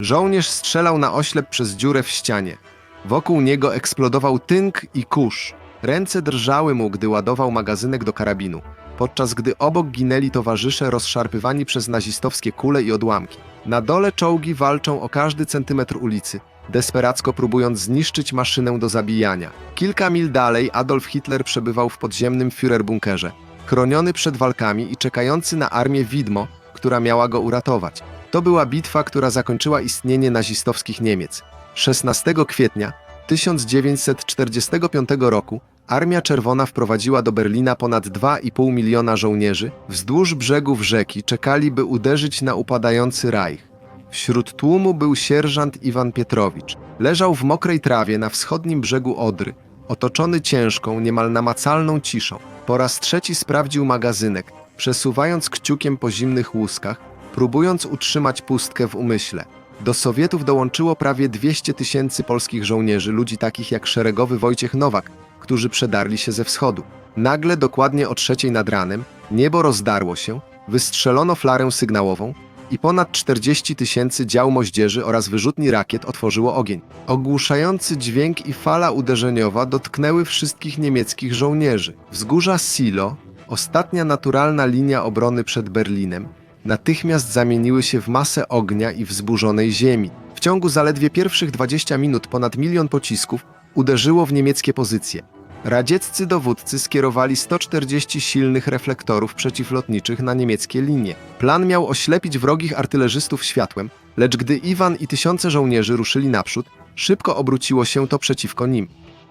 Żołnierz strzelał na oślep przez dziurę w ścianie. Wokół niego eksplodował tynk i kurz. Ręce drżały mu, gdy ładował magazynek do karabinu, podczas gdy obok ginęli towarzysze rozszarpywani przez nazistowskie kule i odłamki. Na dole czołgi walczą o każdy centymetr ulicy, desperacko próbując zniszczyć maszynę do zabijania. Kilka mil dalej Adolf Hitler przebywał w podziemnym Führerbunkerze, chroniony przed walkami i czekający na armię widmo, która miała go uratować. To była bitwa, która zakończyła istnienie nazistowskich Niemiec. 16 kwietnia 1945 roku Armia Czerwona wprowadziła do Berlina ponad 2,5 miliona żołnierzy. Wzdłuż brzegów rzeki czekali, by uderzyć na upadający Reich. Wśród tłumu był sierżant Iwan Pietrowicz. Leżał w mokrej trawie na wschodnim brzegu Odry, otoczony ciężką, niemal namacalną ciszą. Po raz trzeci sprawdził magazynek, przesuwając kciukiem po zimnych łuskach, próbując utrzymać pustkę w umyśle. Do Sowietów dołączyło prawie 200 tysięcy polskich żołnierzy, ludzi takich jak szeregowy Wojciech Nowak, którzy przedarli się ze wschodu. Nagle, dokładnie o trzeciej nad ranem, niebo rozdarło się, wystrzelono flarę sygnałową i ponad 40 tysięcy dział moździerzy oraz wyrzutni rakiet otworzyło ogień. Ogłuszający dźwięk i fala uderzeniowa dotknęły wszystkich niemieckich żołnierzy. Wzgórza Silo, ostatnia naturalna linia obrony przed Berlinem, natychmiast zamieniły się w masę ognia i wzburzonej ziemi. W ciągu zaledwie pierwszych 20 minut ponad milion pocisków uderzyło w niemieckie pozycje. Radzieccy dowódcy skierowali 140 silnych reflektorów przeciwlotniczych na niemieckie linie. Plan miał oślepić wrogich artylerzystów światłem, lecz gdy Iwan i tysiące żołnierzy ruszyli naprzód, szybko obróciło się to przeciwko nim.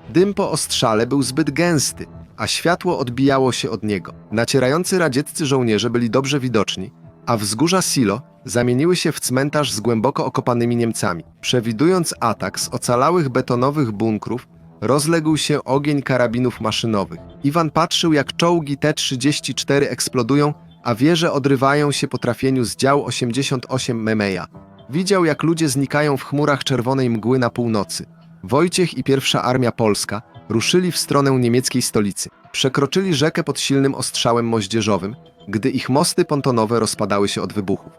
Dym po ostrzale był zbyt gęsty, a światło odbijało się od niego. Nacierający radzieccy żołnierze byli dobrze widoczni, a wzgórza Silo zamieniły się w cmentarz z głęboko okopanymi Niemcami. Przewidując atak z ocalałych betonowych bunkrów, rozległ się ogień karabinów maszynowych. Iwan patrzył, jak czołgi T-34 eksplodują, a wieże odrywają się po trafieniu z dział 88 Memeja. Widział, jak ludzie znikają w chmurach czerwonej mgły na północy. Wojciech i pierwsza armia polska ruszyli w stronę niemieckiej stolicy. Przekroczyli rzekę pod silnym ostrzałem moździerzowym, gdy ich mosty pontonowe rozpadały się od wybuchów.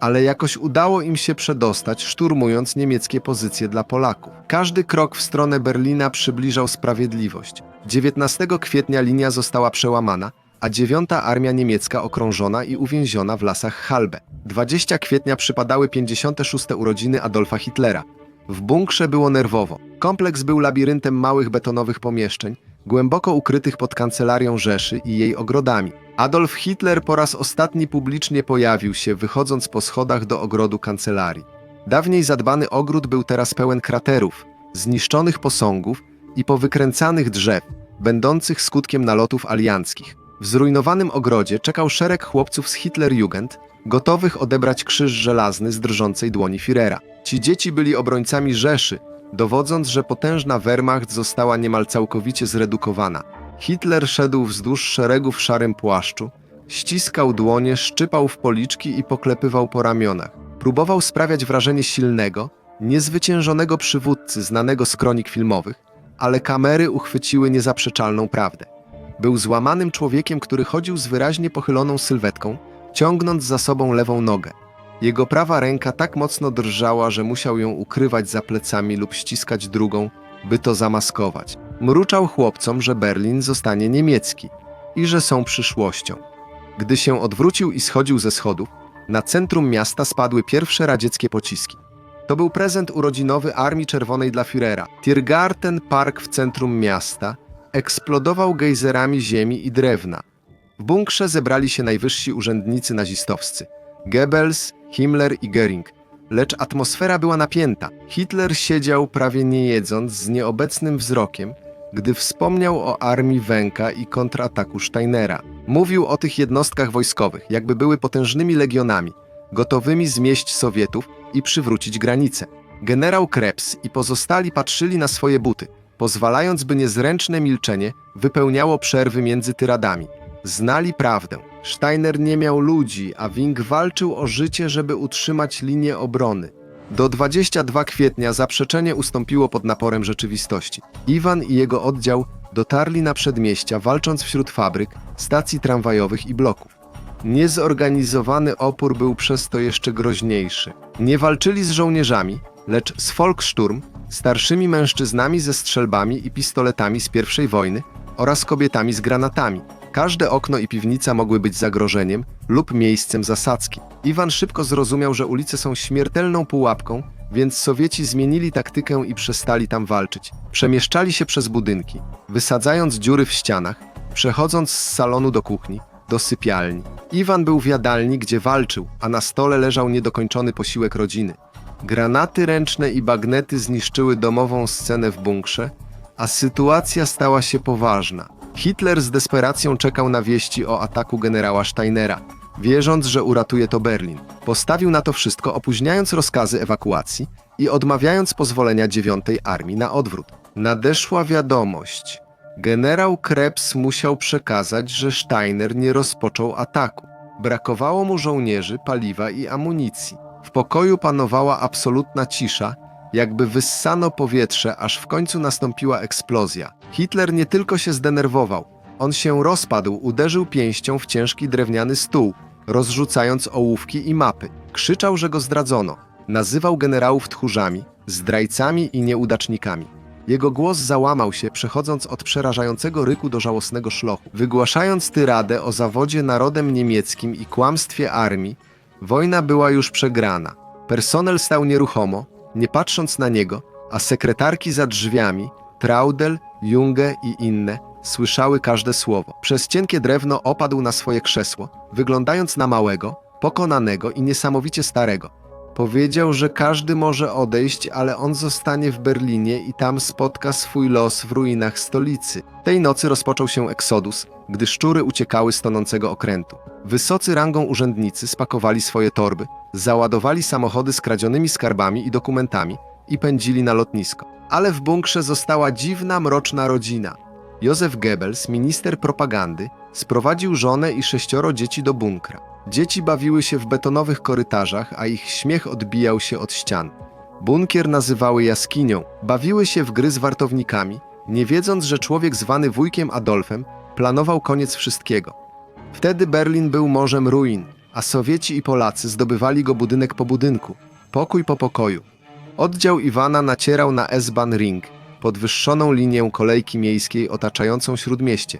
Ale jakoś udało im się przedostać, szturmując niemieckie pozycje dla Polaków. Każdy krok w stronę Berlina przybliżał sprawiedliwość. 19 kwietnia linia została przełamana, a 9 Armia Niemiecka okrążona i uwięziona w lasach Halbe. 20 kwietnia przypadały 56. urodziny Adolfa Hitlera. W bunkrze było nerwowo. Kompleks był labiryntem małych betonowych pomieszczeń, głęboko ukrytych pod kancelarią Rzeszy i jej ogrodami. Adolf Hitler po raz ostatni publicznie pojawił się, wychodząc po schodach do ogrodu kancelarii. Dawniej zadbany ogród był teraz pełen kraterów, zniszczonych posągów i powykręcanych drzew, będących skutkiem nalotów alianckich. W zrujnowanym ogrodzie czekał szereg chłopców z Hitlerjugend, gotowych odebrać krzyż żelazny z drżącej dłoni Führera. Ci dzieci byli obrońcami Rzeszy, dowodząc, że potężna Wehrmacht została niemal całkowicie zredukowana. Hitler szedł wzdłuż szeregu w szarym płaszczu, ściskał dłonie, szczypał w policzki i poklepywał po ramionach. Próbował sprawiać wrażenie silnego, niezwyciężonego przywódcy znanego z kronik filmowych, ale kamery uchwyciły niezaprzeczalną prawdę. Był złamanym człowiekiem, który chodził z wyraźnie pochyloną sylwetką, ciągnąc za sobą lewą nogę. Jego prawa ręka tak mocno drżała, że musiał ją ukrywać za plecami lub ściskać drugą, by to zamaskować. Mruczał chłopcom, że Berlin zostanie niemiecki i że są przyszłością. Gdy się odwrócił i schodził ze schodów, na centrum miasta spadły pierwsze radzieckie pociski. To był prezent urodzinowy Armii Czerwonej dla Führera. Tiergarten Park w centrum miasta eksplodował gejzerami ziemi i drewna. W bunkrze zebrali się najwyżsi urzędnicy nazistowscy. Goebbels, Himmler i Göring. Lecz atmosfera była napięta. Hitler siedział prawie nie jedząc, z nieobecnym wzrokiem, gdy wspomniał o armii Węka i kontrataku Steinera. Mówił o tych jednostkach wojskowych, jakby były potężnymi legionami, gotowymi zmieść Sowietów i przywrócić granice. Generał Krebs i pozostali patrzyli na swoje buty, pozwalając, by niezręczne milczenie wypełniało przerwy między tyradami. Znali prawdę. Steiner nie miał ludzi, a Wing walczył o życie, żeby utrzymać linię obrony. Do 22 kwietnia zaprzeczenie ustąpiło pod naporem rzeczywistości. Iwan i jego oddział dotarli na przedmieścia, walcząc wśród fabryk, stacji tramwajowych i bloków. Niezorganizowany opór był przez to jeszcze groźniejszy. Nie walczyli z żołnierzami, lecz z Volkssturm, starszymi mężczyznami ze strzelbami i pistoletami z pierwszej wojny oraz kobietami z granatami. Każde okno i piwnica mogły być zagrożeniem lub miejscem zasadzki. Iwan szybko zrozumiał, że ulice są śmiertelną pułapką, więc Sowieci zmienili taktykę i przestali tam walczyć. Przemieszczali się przez budynki, wysadzając dziury w ścianach, przechodząc z salonu do kuchni, do sypialni. Iwan był w jadalni, gdzie walczył, a na stole leżał niedokończony posiłek rodziny. Granaty ręczne i bagnety zniszczyły domową scenę w bunkrze, a sytuacja stała się poważna. Hitler z desperacją czekał na wieści o ataku generała Steinera, wierząc, że uratuje to Berlin. Postawił na to wszystko, opóźniając rozkazy ewakuacji i odmawiając pozwolenia dziewiątej armii na odwrót. Nadeszła wiadomość. Generał Krebs musiał przekazać, że Steiner nie rozpoczął ataku. Brakowało mu żołnierzy, paliwa i amunicji. W pokoju panowała absolutna cisza, jakby wyssano powietrze, aż w końcu nastąpiła eksplozja. Hitler nie tylko się zdenerwował, on się rozpadł, uderzył pięścią w ciężki drewniany stół, rozrzucając ołówki i mapy. Krzyczał, że go zdradzono. Nazywał generałów tchórzami, zdrajcami i nieudacznikami. Jego głos załamał się, przechodząc od przerażającego ryku do żałosnego szlochu. Wygłaszając tyradę o zawodzie narodem niemieckim i kłamstwie armii, wojna była już przegrana. Personel stał nieruchomo, nie patrząc na niego, a sekretarki za drzwiami, Traudel, Junge i inne, słyszały każde słowo. Przez cienkie drewno opadł na swoje krzesło, wyglądając na małego, pokonanego i niesamowicie starego. Powiedział, że każdy może odejść, ale on zostanie w Berlinie i tam spotka swój los w ruinach stolicy. Tej nocy rozpoczął się eksodus, gdy szczury uciekały z tonącego okrętu. Wysocy rangą urzędnicy spakowali swoje torby, załadowali samochody z kradzionymi skarbami i dokumentami i pędzili na lotnisko. Ale w bunkrze została dziwna, mroczna rodzina. Józef Goebbels, minister propagandy, sprowadził żonę i sześcioro dzieci do bunkra. Dzieci bawiły się w betonowych korytarzach, a ich śmiech odbijał się od ścian. Bunkier nazywały jaskinią, bawiły się w gry z wartownikami, nie wiedząc, że człowiek zwany wujkiem Adolfem planował koniec wszystkiego. Wtedy Berlin był morzem ruin, a Sowieci i Polacy zdobywali go budynek po budynku, pokój po pokoju. Oddział Iwana nacierał na S-Bahn Ring, podwyższoną linię kolejki miejskiej otaczającą śródmieście.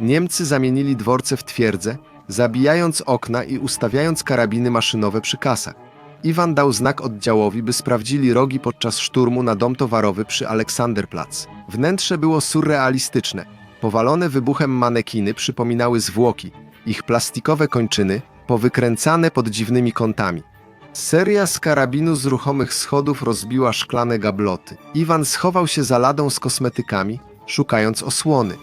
Niemcy zamienili dworce w twierdze, zabijając okna i ustawiając karabiny maszynowe przy kasach. Iwan dał znak oddziałowi, by sprawdzili rogi podczas szturmu na dom towarowy przy Aleksanderplatz. Wnętrze było surrealistyczne. Powalone wybuchem manekiny przypominały zwłoki, ich plastikowe kończyny powykręcane pod dziwnymi kątami. Seria z karabinu z ruchomych schodów rozbiła szklane gabloty. Iwan schował się za ladą z kosmetykami, szukając osłony.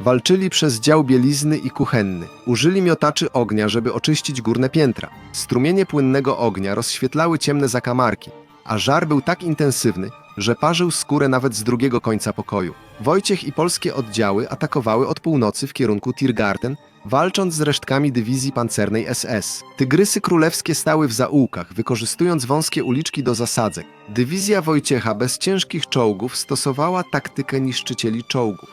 Walczyli przez dział bielizny i kuchenny. Użyli miotaczy ognia, żeby oczyścić górne piętra. Strumienie płynnego ognia rozświetlały ciemne zakamarki, a żar był tak intensywny, że parzył skórę nawet z drugiego końca pokoju. Wojciech i polskie oddziały atakowały od północy w kierunku Tiergarten, walcząc z resztkami dywizji pancernej SS. Tygrysy królewskie stały w zaułkach, wykorzystując wąskie uliczki do zasadzek. Dywizja Wojciecha bez ciężkich czołgów stosowała taktykę niszczycieli czołgów.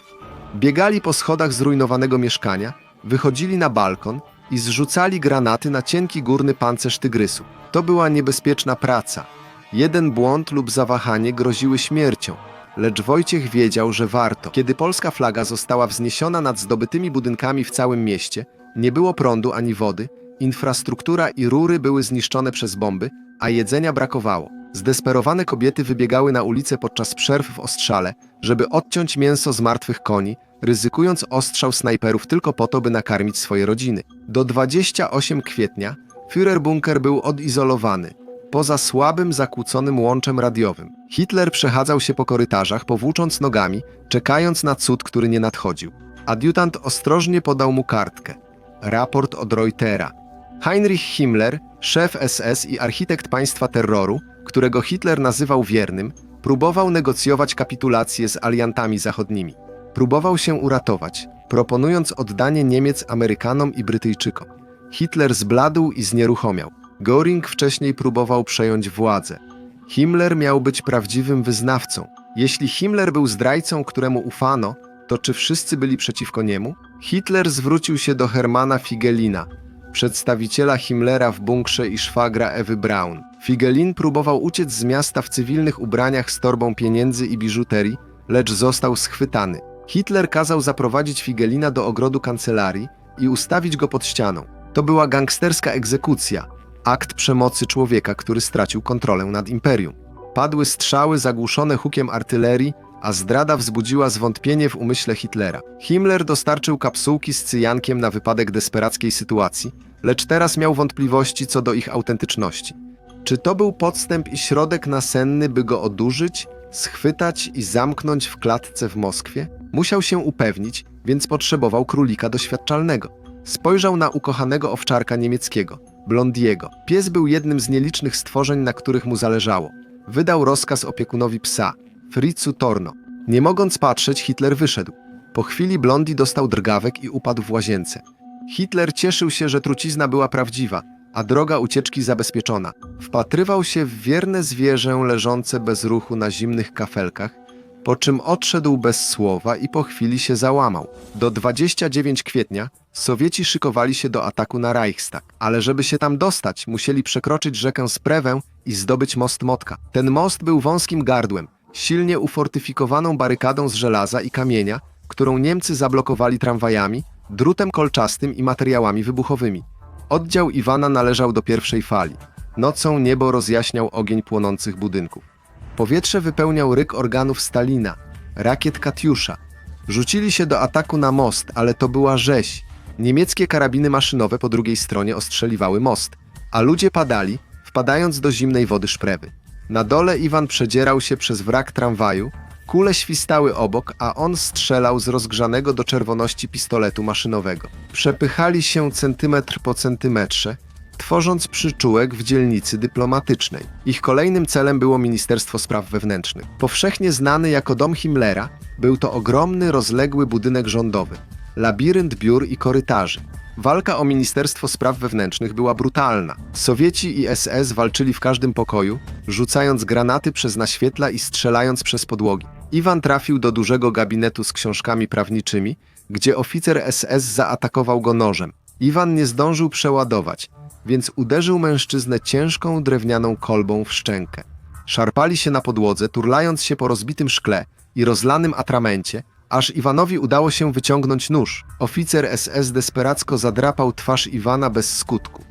Biegali po schodach zrujnowanego mieszkania, wychodzili na balkon i zrzucali granaty na cienki górny pancerz tygrysu. To była niebezpieczna praca. Jeden błąd lub zawahanie groziły śmiercią, lecz Wojciech wiedział, że warto. Kiedy polska flaga została wzniesiona nad zdobytymi budynkami w całym mieście, nie było prądu ani wody, infrastruktura i rury były zniszczone przez bomby, a jedzenia brakowało. Zdesperowane kobiety wybiegały na ulicę podczas przerw w ostrzale, żeby odciąć mięso z martwych koni, ryzykując ostrzał snajperów tylko po to, by nakarmić swoje rodziny. Do 28 kwietnia Führer bunker był odizolowany, poza słabym, zakłóconym łączem radiowym. Hitler przechadzał się po korytarzach, powłócząc nogami, czekając na cud, który nie nadchodził. Adiutant ostrożnie podał mu kartkę. Raport od Reutera. Heinrich Himmler, szef SS i architekt państwa terroru, którego Hitler nazywał wiernym, próbował negocjować kapitulację z aliantami zachodnimi. Próbował się uratować, proponując oddanie Niemiec Amerykanom i Brytyjczykom. Hitler zbladł i znieruchomiał. Göring wcześniej próbował przejąć władzę. Himmler miał być prawdziwym wyznawcą. Jeśli Himmler był zdrajcą, któremu ufano, to czy wszyscy byli przeciwko niemu? Hitler zwrócił się do Hermana Figelina, przedstawiciela Himmlera w bunkrze i szwagra Ewy Braun. Figelin próbował uciec z miasta w cywilnych ubraniach z torbą pieniędzy i biżuterii, lecz został schwytany. Hitler kazał zaprowadzić Figelina do ogrodu kancelarii i ustawić go pod ścianą. To była gangsterska egzekucja, akt przemocy człowieka, który stracił kontrolę nad imperium. Padły strzały zagłuszone hukiem artylerii, a zdrada wzbudziła zwątpienie w umyśle Hitlera. Himmler dostarczył kapsułki z cyjankiem na wypadek desperackiej sytuacji, lecz teraz miał wątpliwości co do ich autentyczności. Czy to był podstęp i środek nasenny, by go odurzyć, schwytać i zamknąć w klatce w Moskwie? Musiał się upewnić, więc potrzebował królika doświadczalnego. Spojrzał na ukochanego owczarka niemieckiego, Blondiego. Pies był jednym z nielicznych stworzeń, na których mu zależało. Wydał rozkaz opiekunowi psa, Fritzu Torno. Nie mogąc patrzeć, Hitler wyszedł. Po chwili Blondi dostał drgawek i upadł w łazience. Hitler cieszył się, że trucizna była prawdziwa, a droga ucieczki zabezpieczona. Wpatrywał się w wierne zwierzę leżące bez ruchu na zimnych kafelkach, po czym odszedł bez słowa i po chwili się załamał. Do 29 kwietnia Sowieci szykowali się do ataku na Reichstag, ale żeby się tam dostać, musieli przekroczyć rzekę Sprewę i zdobyć most Motka. Ten most był wąskim gardłem, silnie ufortyfikowaną barykadą z żelaza i kamienia, którą Niemcy zablokowali tramwajami, drutem kolczastym i materiałami wybuchowymi. Oddział Iwana należał do pierwszej fali. Nocą niebo rozjaśniał ogień płonących budynków. Powietrze wypełniał ryk organów Stalina, rakiet Katiusza. Rzucili się do ataku na most, ale to była rzeź. Niemieckie karabiny maszynowe po drugiej stronie ostrzeliwały most, a ludzie padali, wpadając do zimnej wody szprewy. Na dole Iwan przedzierał się przez wrak tramwaju, kule świstały obok, a on strzelał z rozgrzanego do czerwoności pistoletu maszynowego. Przepychali się centymetr po centymetrze, tworząc przyczółek w dzielnicy dyplomatycznej. Ich kolejnym celem było Ministerstwo Spraw Wewnętrznych. Powszechnie znany jako dom Himmlera, był to ogromny, rozległy budynek rządowy, labirynt biur i korytarzy. Walka o Ministerstwo Spraw Wewnętrznych była brutalna. Sowieci i SS walczyli w każdym pokoju, rzucając granaty przez naświetla i strzelając przez podłogi. Iwan trafił do dużego gabinetu z książkami prawniczymi, gdzie oficer SS zaatakował go nożem. Iwan nie zdążył przeładować, więc uderzył mężczyznę ciężką drewnianą kolbą w szczękę. Szarpali się na podłodze, turlając się po rozbitym szkle i rozlanym atramencie, aż Iwanowi udało się wyciągnąć nóż. Oficer SS desperacko zadrapał twarz Iwana bez skutku.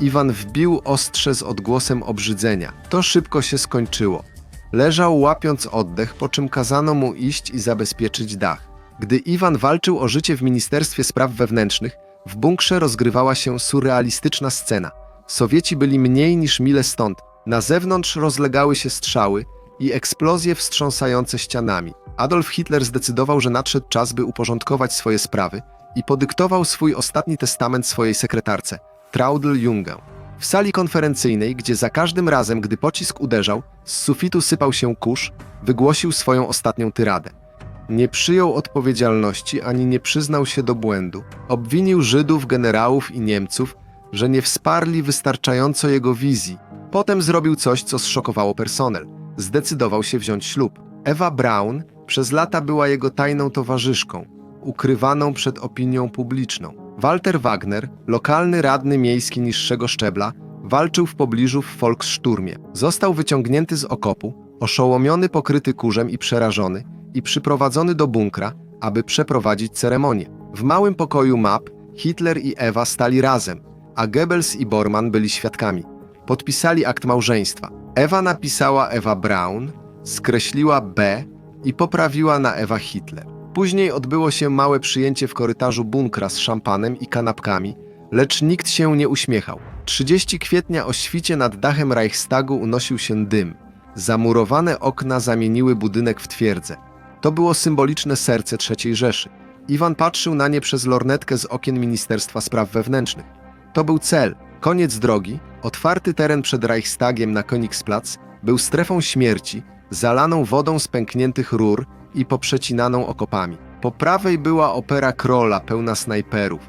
Iwan wbił ostrze z odgłosem obrzydzenia. To szybko się skończyło. Leżał łapiąc oddech, po czym kazano mu iść i zabezpieczyć dach. Gdy Iwan walczył o życie w Ministerstwie Spraw Wewnętrznych, w bunkrze rozgrywała się surrealistyczna scena. Sowieci byli mniej niż mile stąd. Na zewnątrz rozlegały się strzały i eksplozje wstrząsające ścianami. Adolf Hitler zdecydował, że nadszedł czas, by uporządkować swoje sprawy i podyktował swój ostatni testament swojej sekretarce, Traudl Jungę. W sali konferencyjnej, gdzie za każdym razem, gdy pocisk uderzał, z sufitu sypał się kurz, wygłosił swoją ostatnią tyradę. Nie przyjął odpowiedzialności ani nie przyznał się do błędu. Obwinił Żydów, generałów i Niemców, że nie wsparli wystarczająco jego wizji. Potem zrobił coś, co zszokowało personel. Zdecydował się wziąć ślub. Ewa Braun przez lata była jego tajną towarzyszką, ukrywaną przed opinią publiczną. Walter Wagner, lokalny radny miejski niższego szczebla, walczył w pobliżu w Volkssturmie. Został wyciągnięty z okopu, oszołomiony, pokryty kurzem i przerażony i przyprowadzony do bunkra, aby przeprowadzić ceremonię. W małym pokoju map Hitler i Ewa stali razem, a Goebbels i Bormann byli świadkami. Podpisali akt małżeństwa. Ewa napisała Ewa Braun, skreśliła B i poprawiła na Ewa Hitler. Później odbyło się małe przyjęcie w korytarzu bunkra z szampanem i kanapkami, lecz nikt się nie uśmiechał. 30 kwietnia o świcie nad dachem Reichstagu unosił się dym. Zamurowane okna zamieniły budynek w twierdzę. To było symboliczne serce III Rzeszy. Iwan patrzył na nie przez lornetkę z okien Ministerstwa Spraw Wewnętrznych. To był cel, koniec drogi, otwarty teren przed Reichstagiem na Königsplatz był strefą śmierci, zalaną wodą z pękniętych rur i poprzecinaną okopami. Po prawej była opera Krola pełna snajperów,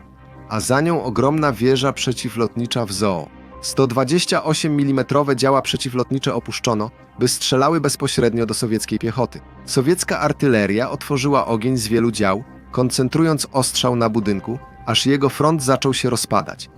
a za nią ogromna wieża przeciwlotnicza w zoo. 128 mm działa przeciwlotnicze opuszczono, by strzelały bezpośrednio do sowieckiej piechoty. Sowiecka artyleria otworzyła ogień z wielu dział, koncentrując ostrzał na budynku, aż jego front zaczął się rozpadać.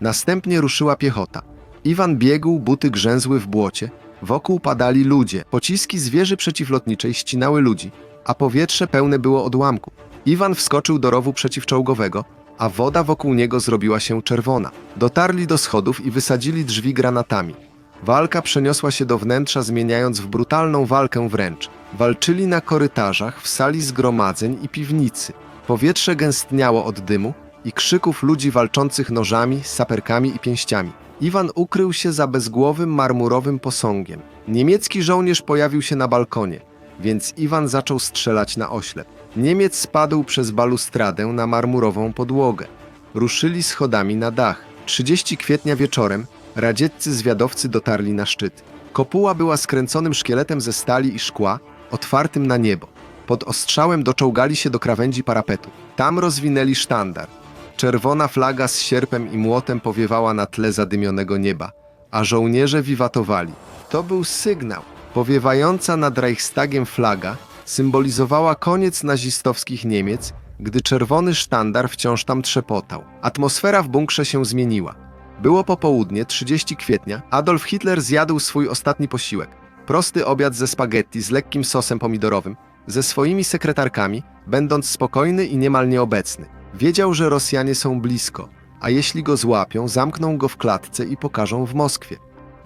Następnie ruszyła piechota. Iwan biegł, buty grzęzły w błocie, wokół padali ludzie, pociski z wieży przeciwlotniczej ścinały ludzi, a powietrze pełne było odłamków. Iwan wskoczył do rowu przeciwczołgowego, a woda wokół niego zrobiła się czerwona. Dotarli do schodów i wysadzili drzwi granatami. Walka przeniosła się do wnętrza, zmieniając w brutalną walkę wręcz. Walczyli na korytarzach, w sali zgromadzeń i piwnicy. Powietrze gęstniało od dymu i krzyków ludzi walczących nożami, saperkami i pięściami. Iwan ukrył się za bezgłowym marmurowym posągiem. Niemiecki żołnierz pojawił się na balkonie, więc Iwan zaczął strzelać na oślep. Niemiec spadł przez balustradę na marmurową podłogę. Ruszyli schodami na dach. 30 kwietnia wieczorem radzieccy zwiadowcy dotarli na szczyt. Kopuła była skręconym szkieletem ze stali i szkła, otwartym na niebo. Pod ostrzałem doczołgali się do krawędzi parapetu. Tam rozwinęli sztandar. Czerwona flaga z sierpem i młotem powiewała na tle zadymionego nieba, a żołnierze wiwatowali. To był sygnał. Powiewająca nad Reichstagiem flaga symbolizowała koniec nazistowskich Niemiec, gdy czerwony sztandar wciąż tam trzepotał. Atmosfera w bunkrze się zmieniła. Było popołudnie, 30 kwietnia. Adolf Hitler zjadł swój ostatni posiłek. Prosty obiad ze spaghetti z lekkim sosem pomidorowym, ze swoimi sekretarkami, będąc spokojny i niemal nieobecny. Wiedział, że Rosjanie są blisko, a jeśli go złapią, zamkną go w klatce i pokażą w Moskwie.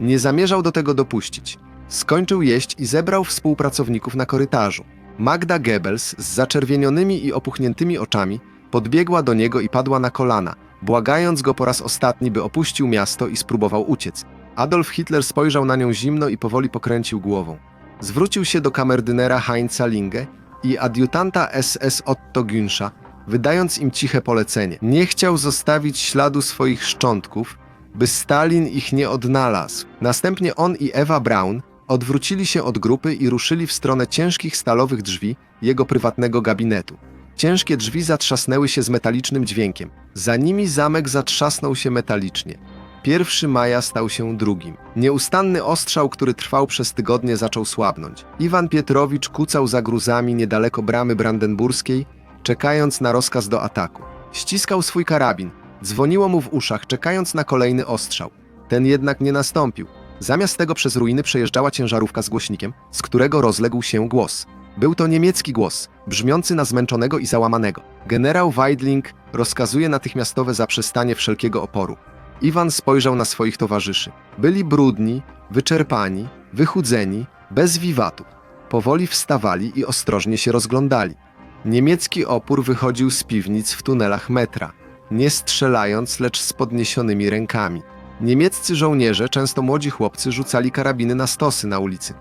Nie zamierzał do tego dopuścić. Skończył jeść i zebrał współpracowników na korytarzu. Magda Goebbels z zaczerwienionymi i opuchniętymi oczami podbiegła do niego i padła na kolana, błagając go po raz ostatni, by opuścił miasto i spróbował uciec. Adolf Hitler spojrzał na nią zimno i powoli pokręcił głową. Zwrócił się do kamerdynera Heinza Linge i adiutanta SS Otto Günscha, wydając im ciche polecenie. Nie chciał zostawić śladu swoich szczątków, by Stalin ich nie odnalazł. Następnie on i Ewa Braun odwrócili się od grupy i ruszyli w stronę ciężkich stalowych drzwi jego prywatnego gabinetu. Ciężkie drzwi zatrzasnęły się z metalicznym dźwiękiem. Za nimi zamek zatrzasnął się metalicznie. 1 maja stał się drugim. Nieustanny ostrzał, który trwał przez tygodnie, zaczął słabnąć. Iwan Pietrowicz kucał za gruzami niedaleko bramy brandenburskiej, czekając na rozkaz do ataku. Ściskał swój karabin. Dzwoniło mu w uszach, czekając na kolejny ostrzał. Ten jednak nie nastąpił. Zamiast tego przez ruiny przejeżdżała ciężarówka z głośnikiem, z którego rozległ się głos. Był to niemiecki głos, brzmiący na zmęczonego i załamanego. Generał Weidling rozkazuje natychmiastowe zaprzestanie wszelkiego oporu. Iwan spojrzał na swoich towarzyszy. Byli brudni, wyczerpani, wychudzeni, bez wiwatów. Powoli wstawali i ostrożnie się rozglądali. Niemiecki opór wychodził z piwnic w tunelach metra, nie strzelając, lecz z podniesionymi rękami. Niemieccy żołnierze, często młodzi chłopcy, rzucali karabiny na stosy na ulicy.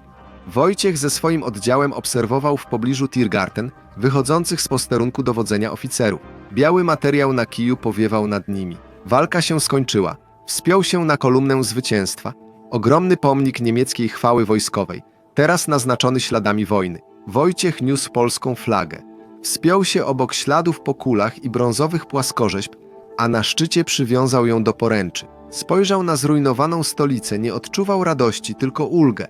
Wojciech ze swoim oddziałem obserwował w pobliżu Tiergarten wychodzących z posterunku dowodzenia oficerów. Biały materiał na kiju powiewał nad nimi. Walka się skończyła. Wspiął się na kolumnę zwycięstwa. Ogromny pomnik niemieckiej chwały wojskowej, teraz naznaczony śladami wojny. Wojciech niósł polską flagę. Wspiął się obok śladów po kulach i brązowych płaskorzeźb, a na szczycie przywiązał ją do poręczy. Spojrzał na zrujnowaną stolicę, nie odczuwał radości, tylko ulgę.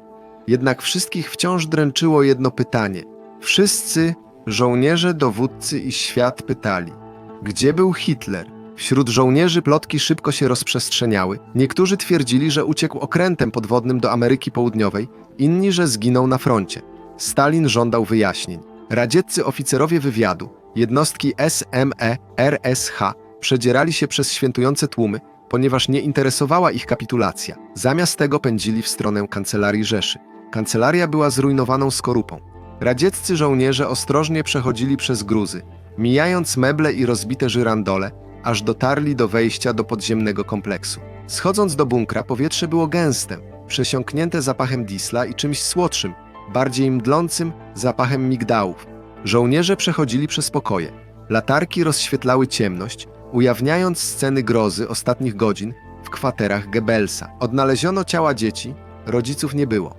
Jednak wszystkich wciąż dręczyło jedno pytanie. Wszyscy, żołnierze, dowódcy i świat pytali, gdzie był Hitler? Wśród żołnierzy plotki szybko się rozprzestrzeniały. Niektórzy twierdzili, że uciekł okrętem podwodnym do Ameryki Południowej, inni, że zginął na froncie. Stalin żądał wyjaśnień. Radzieccy oficerowie wywiadu, jednostki SME, RSH, przedzierali się przez świętujące tłumy, ponieważ nie interesowała ich kapitulacja. Zamiast tego pędzili w stronę kancelarii Rzeszy. Kancelaria była zrujnowaną skorupą. Radzieccy żołnierze ostrożnie przechodzili przez gruzy, mijając meble i rozbite żyrandole, aż dotarli do wejścia do podziemnego kompleksu. Schodząc do bunkra, powietrze było gęste, przesiąknięte zapachem disla i czymś słodszym, bardziej mdlącym zapachem migdałów. Żołnierze przechodzili przez pokoje. Latarki rozświetlały ciemność, ujawniając sceny grozy ostatnich godzin w kwaterach Goebbelsa. Odnaleziono ciała dzieci, rodziców nie było.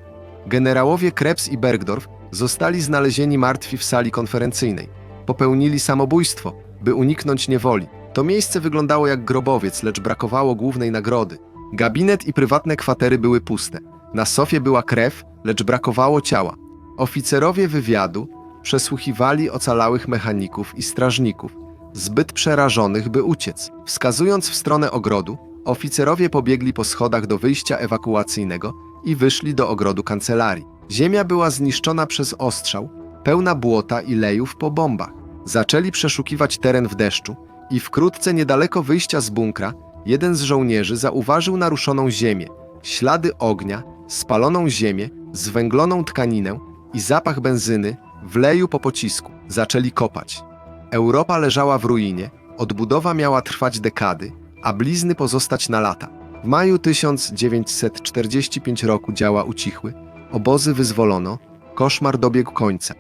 Generałowie Krebs i Bergdorf zostali znalezieni martwi w sali konferencyjnej. Popełnili samobójstwo, by uniknąć niewoli. To miejsce wyglądało jak grobowiec, lecz brakowało głównej nagrody. Gabinet i prywatne kwatery były puste. Na sofie była krew, lecz brakowało ciała. Oficerowie wywiadu przesłuchiwali ocalałych mechaników i strażników, zbyt przerażonych, by uciec. Wskazując w stronę ogrodu, Oficerowie pobiegli po schodach do wyjścia ewakuacyjnego i wyszli do ogrodu kancelarii. Ziemia była zniszczona przez ostrzał, pełna błota i lejów po bombach. Zaczęli przeszukiwać teren w deszczu i wkrótce niedaleko wyjścia z bunkra jeden z żołnierzy zauważył naruszoną ziemię, ślady ognia, spaloną ziemię, zwęgloną tkaninę i zapach benzyny w leju po pocisku. Zaczęli kopać. Europa leżała w ruinie, odbudowa miała trwać dekady, a blizny pozostać na lata. W maju 1945 roku działa ucichły, obozy wyzwolono, koszmar dobiegł końca.